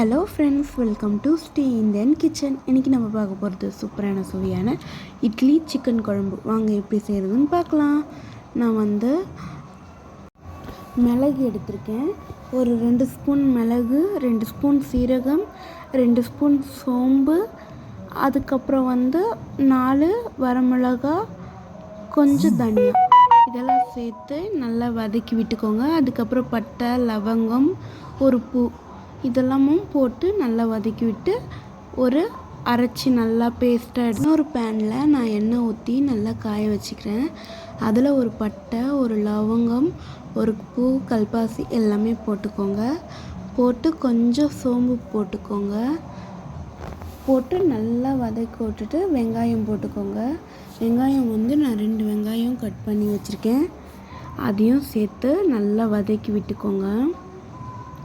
Hello friends welcome to stay Indian kitchen. இன்றைக்கி நம்ம பார்க்க போகிறது சூப்பரான சுவையான இட்லி சிக்கன் குழம்பு. வாங்க எப்படி செய்கிறதுன்னு பார்க்கலாம். நான் வந்து மிளகு எடுத்திருக்கேன். ஒரு ரெண்டு ஸ்பூன் மிளகு ரெண்டு ஸ்பூன் சீரகம் ரெண்டு ஸ்பூன் சோம்பு அதுக்கப்புறம் வந்து நாலு வரமிளகா கொஞ்சம் தனியா. இதெல்லாம் சேர்த்து நல்லா வதக்கி விட்டுக்கோங்க. அதுக்கப்புறம் பட்டை லவங்கம் ஒரு பூ இதெல்லாமும் போட்டு நல்லா வதக்கி விட்டு ஒரு அரைச்சி நல்லா பேஸ்ட்டாக எடுத்து ஒரு பேனில் நான் எண்ணெய் ஊற்றி நல்லா காய வச்சுக்கிறேன். அதில் ஒரு பட்டை ஒரு லவங்கம் ஒரு பூ கல்பாசி எல்லாமே போட்டுக்கோங்க. போட்டு கொஞ்சம் சோம்பு போட்டுக்கோங்க. போட்டு நல்லா வதக்கி விட்டுட்டு வெங்காயம் போட்டுக்கோங்க. வெங்காயம் வந்து நான் ரெண்டு வெங்காயம் கட் பண்ணி வச்சுருக்கேன். அதையும் சேர்த்து நல்லா வதக்கி விட்டுக்கோங்க.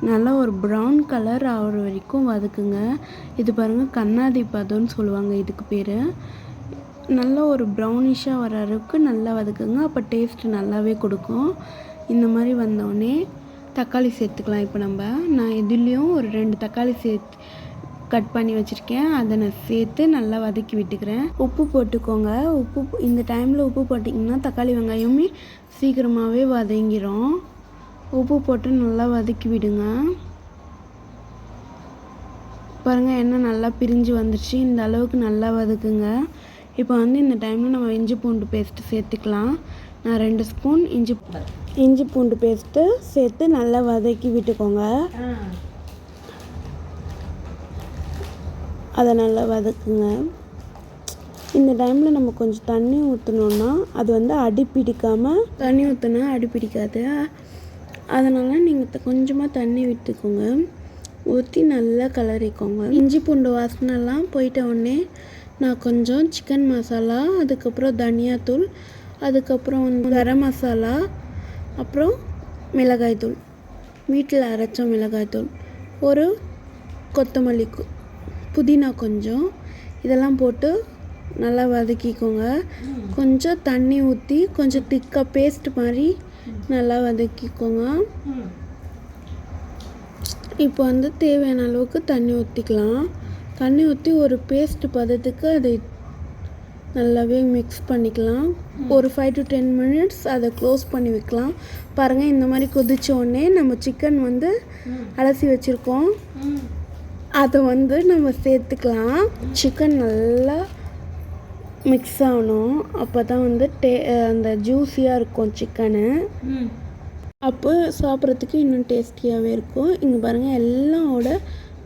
நல்லா ஒரு ப்ரௌன் கலர் ஆகிற வரைக்கும் வதக்குங்க. இது பாருங்கள் கண்ணாடி பதம்னு சொல்லுவாங்க இதுக்கு பேர். நல்லா ஒரு ப்ரௌனிஷாக வர அளவுக்கு நல்லா வதக்குங்க. அப்போ டேஸ்ட்டு நல்லாவே கொடுக்கும். இந்த மாதிரி வந்தோடனே தக்காளி சேர்த்துக்கலாம். இப்போ நம்ம நான் இதுலேயும் ஒரு ரெண்டு தக்காளி சேர்த்து கட் பண்ணி வச்சுருக்கேன். அதை நான் சேர்த்து நல்லா வதக்கி விட்டுக்கிறேன். உப்பு போட்டுக்கோங்க. உப்பு இந்த டைமில் உப்பு போட்டிங்கன்னா தக்காளி வெங்காயமே சீக்கிரமாகவே வதங்கிடும் உப்பு போட்டு நல்லா வதக்கி விடுங்க. பாருங்கள் எண்ணெய் நல்லா பிரிஞ்சு வந்துடுச்சு இந்த அளவுக்கு நல்லா வதக்குங்க. இப்போ வந்து இந்த டைமில் நம்ம இஞ்சி பூண்டு பேஸ்ட்டு சேர்த்துக்கலாம். நான் ரெண்டு ஸ்பூன் இஞ்சி இஞ்சி பூண்டு பேஸ்ட்டு சேர்த்து நல்லா வதக்கி விட்டுக்கோங்க. அதை நல்லா வதக்குங்க. இந்த டைமில் நம்ம கொஞ்சம் தண்ணி ஊற்றினோன்னா அது வந்து அடி பிடிக்காமல் தண்ணி ஊற்றினா அடி பிடிக்காது. அதனால் நீங்கள் கொஞ்சமாக தண்ணி விட்டுக்கோங்க. ஊற்றி நல்லா கலரிக்கோங்க இஞ்சி பூண்டு வாசனைலாம் போயிட்ட உடனே நான் கொஞ்சம் சிக்கன் மசாலா அதுக்கப்புறம் தனியாத்தூள் அதுக்கப்புறம் கரம் மசாலா அப்புறம் மிளகாய்த்தூள். வீட்டில் அரைச்ச மிளகாய்த்தூள். ஒரு கொத்தமல்லி புதினா கொஞ்சம். இதெல்லாம் போட்டு நல்லா வதக்கிக்கோங்க. கொஞ்சம் தண்ணி ஊற்றி கொஞ்சம் திக்காக பேஸ்ட் மாதிரி நல்லா வதக்கிக்கோங்க. இப்போ வந்து தேவையான அளவுக்கு தண்ணி ஊற்றிக்கலாம் தண்ணி ஊற்றி ஒரு பேஸ்ட் பதத்துக்கு அதை நல்லாவே மிக்ஸ் பண்ணிக்கலாம். ஒரு ஃபைவ் டு டென் மினிட்ஸ் அதை க்ளோஸ் பண்ணி வைக்கலாம். பாருங்கள் இந்த மாதிரி கொதிச்ச உடனே நம்ம சிக்கன் வந்து அலசி வச்சுருக்கோம். அதை வந்து நம்ம சேர்த்துக்கலாம். சிக்கன் நல்லா மிக்ஸ் ஆகணும். அப்போ தான் வந்து டே அந்த ஜூஸியாக இருக்கும் சிக்கனு அப்போ சாப்பிட்றதுக்கு இன்னும் டேஸ்டியாகவே இருக்கும். இங்கே பாருங்கள் எல்லாவோட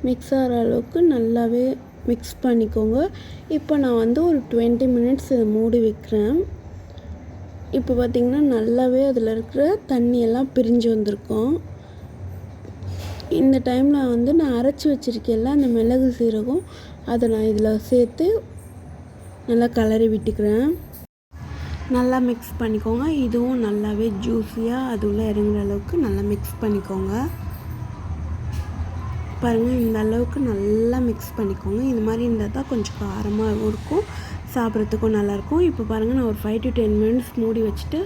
மிக்ஸ் ஆகிற அளவுக்கு நல்லாவே மிக்ஸ் பண்ணிக்கோங்க. இப்போ நான் வந்து ஒரு டுவெண்ட்டி மினிட்ஸ் இதை மூடி வைக்கிறேன். இப்போ பார்த்திங்கன்னா நல்லாவே அதில் இருக்கிற தண்ணியெல்லாம் பிரிஞ்சு வந்திருக்கும். இந்த டைமில் வந்து நான் அரைச்சி வச்சுருக்கேன்ல அந்த மிளகு சீரகம் அதை நான் இதில் சேர்த்து நல்லா கலரி விட்டுக்கிறேன். நல்லா மிக்ஸ் பண்ணிக்கோங்க. இதுவும் நல்லாவே ஜூஸியாக அது உள்ளே இறங்குற அளவுக்கு நல்லா மிக்ஸ் பண்ணிக்கோங்க. பாருங்கள் இந்த அளவுக்கு நல்லா மிக்ஸ் பண்ணிக்கோங்க. இந்த மாதிரி இருந்தால் தான் கொஞ்சம் காரமாகவும் இருக்கும். சாப்பிட்றதுக்கும் நல்லாயிருக்கும் இப்போ பாருங்கள் நான் ஒரு ஃபைவ் டு டென் மினிட்ஸ் மூடி வச்சுட்டு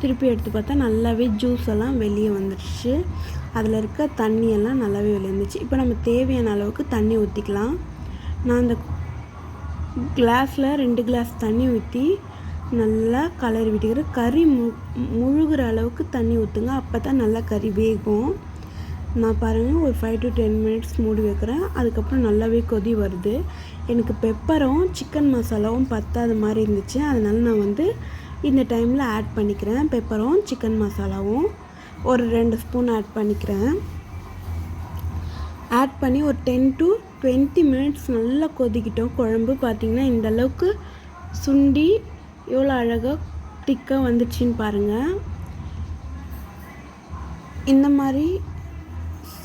திருப்பி எடுத்து பார்த்தா நல்லாவே ஜூஸ் எல்லாம் வெளியே வந்துடுச்சு அதில் இருக்க தண்ணியெல்லாம் நல்லாவே வெளியே வந்துச்சு இப்போ நம்ம தேவையான அளவுக்கு தண்ணி ஊற்றிக்கலாம் நான் அந்த கிளாஸில் ரெண்டு கிளாஸ் தண்ணி ஊற்றி நல்லா கலரி விட்டுக்கிறேன் கறி மு முழுகிற அளவுக்கு தண்ணி ஊற்றுங்க அப்போ தான் நல்லா கறி வேகும். நான் பாருங்கள் ஒரு ஃபைவ் டு டென் மினிட்ஸ் மூடி வைக்கிறேன். அதுக்கப்புறம் நல்லாவே கொதி வருது. எனக்கு பெப்பரும் சிக்கன் மசாலாவும் பத்தாத மாதிரி இருந்துச்சு. அதனால நான் வந்து இந்த டைமில் ஆட் பண்ணிக்கிறேன். பெப்பரும் சிக்கன் மசாலாவும் ஒரு ரெண்டு ஸ்பூன் ஆட் பண்ணிக்கிறேன். ஆட் பண்ணி ஒரு டென் டு டுவெண்ட்டி மினிட்ஸ் நல்லா கொதிக்கிட்டோம். குழம்பு பார்த்திங்கன்னா இந்த அளவுக்கு சுண்டி எவ்வளோ அழகாக திக்காக வந்துச்சின்னு பாருங்கள் இந்த மாதிரி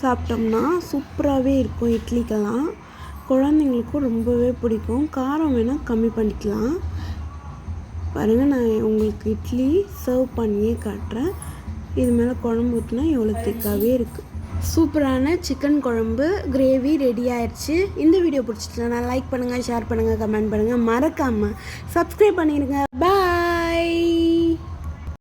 சாப்பிட்டோம்னா சூப்பராகவே இருக்கும் இட்லிக்கெல்லாம். குழந்தைங்களுக்கும் ரொம்பவே பிடிக்கும். காரம் வேணால் கம்மி பண்ணிக்கலாம். பாருங்கள் நான் உங்களுக்கு இட்லி சர்வ் பண்ணியே காட்டுறேன். இது மேலே குழம்பு ஊற்றினா எவ்வளோ திக்காகவே இருக்குது சூப்பரான சிக்கன் குழம்பு கிரேவி ரெடி ஆயிடுச்சு இந்த வீடியோ பிடிச்சிட்டுனா லைக் பண்ணுங்கள் ஷேர் பண்ணுங்கள் கமெண்ட் பண்ணுங்கள் மறக்காமல் சப்ஸ்கிரைப் பண்ணிடுங்க பாய்